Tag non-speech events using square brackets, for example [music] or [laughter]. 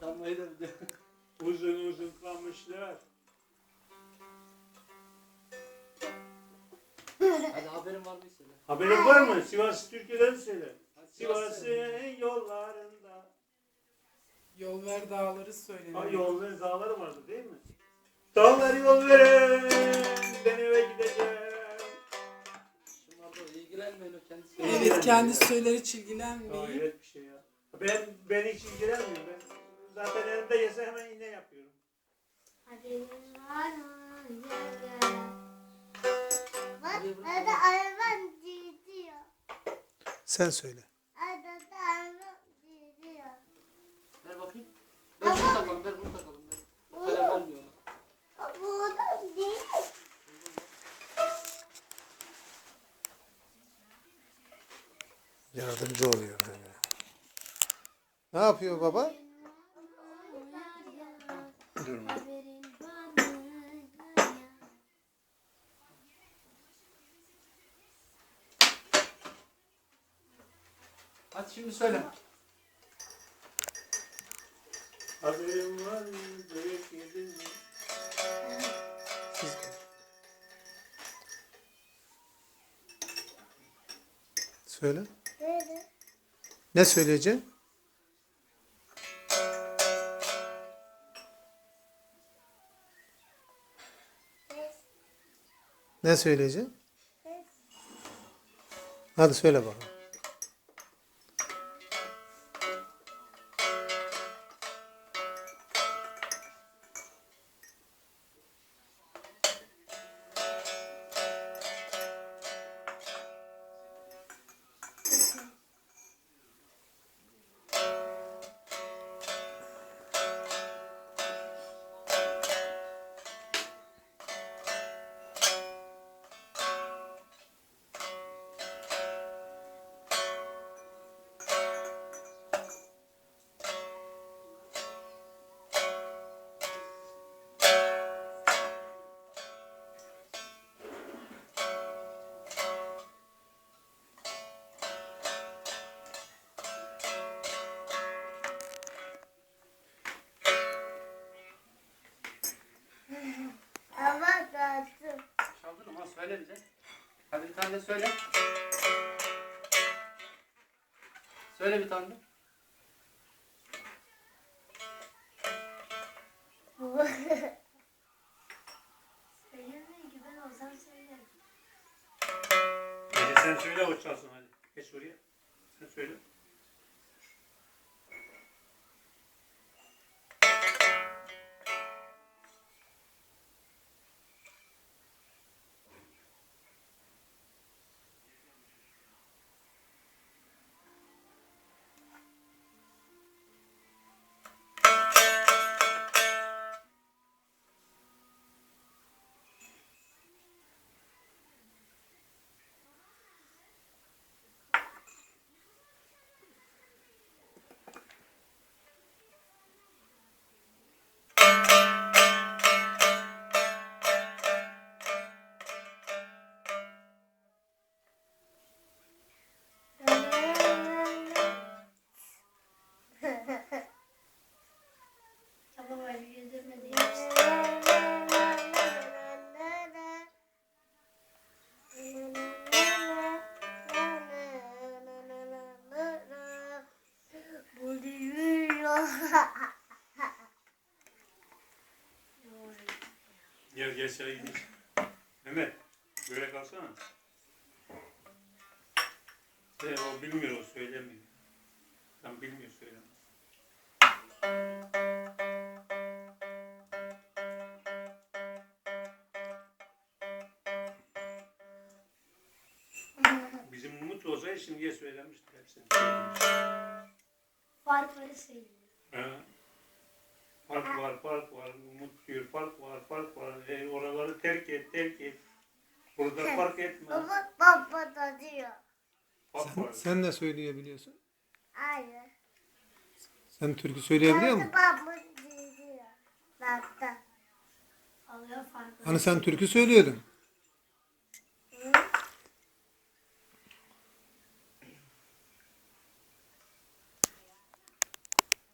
Utanmayı da biliyor. [laughs] Uzun uzun kamışlar. Hadi haberin var mı söyle. Haberin var mı? Sivas türküleri söyle. Söyle. Sivas'ın yollarında. Yol ver dağları söyleniyor. Ha, yol ve dağları vardı değil mi? Dağlar yol verin, ben eve gideceğim. Şunlar da ilgilenmeyin o kendisi. Evet kendi söyleri hiç ilgilenmeyin. Hayret bir şey ya. Ben, ben hiç ilgilenmiyorum. Ben zaten elimde yese hemen iğne yapıyorum. Haberin var mı? Bak arada araba gidiyor. Sen söyle. Arada araba gidiyor. Ver bakayım. Ver bunu takalım, ver bunu takalım. Ver. Kalem vermiyor. Burada değil. Yardımcı oluyor. böyle. Ne yapıyor baba? Dur. Haberin var mı? Hadi şimdi söyle. Haberin var mı? Börek yedin mi? Siz... Söyle. Böyle. Ne söyleyeceksin? Ne söyleyeceksin? Hadi söyle bakalım. Bir tane de söyle. Söyle bir tane de. Söylemeyin ki ben olsam sen söyle o çalsın hadi. Geç oraya. Sen söyle. Gel gel çay gidelim. Mehmet böyle kalsana. Sen o bilmiyor o söylemiyor. Sen bilmiyor söylemiyor. Bizim Umut olsaydı şimdiye söylemişti hepsini. Farkları söylüyor. Ha. Fark var, fark var. Umut diyor, fark var, fark var. Terk et, terk et. Burada fark etme. Baba baba da diyor. Fark var. Sen ne söyleyebiliyorsun? Hayır. Sen türkü söyleyebiliyor musun? Baba diyor. Bak da. Alıyor farkları. Hani sen türkü söylüyordun.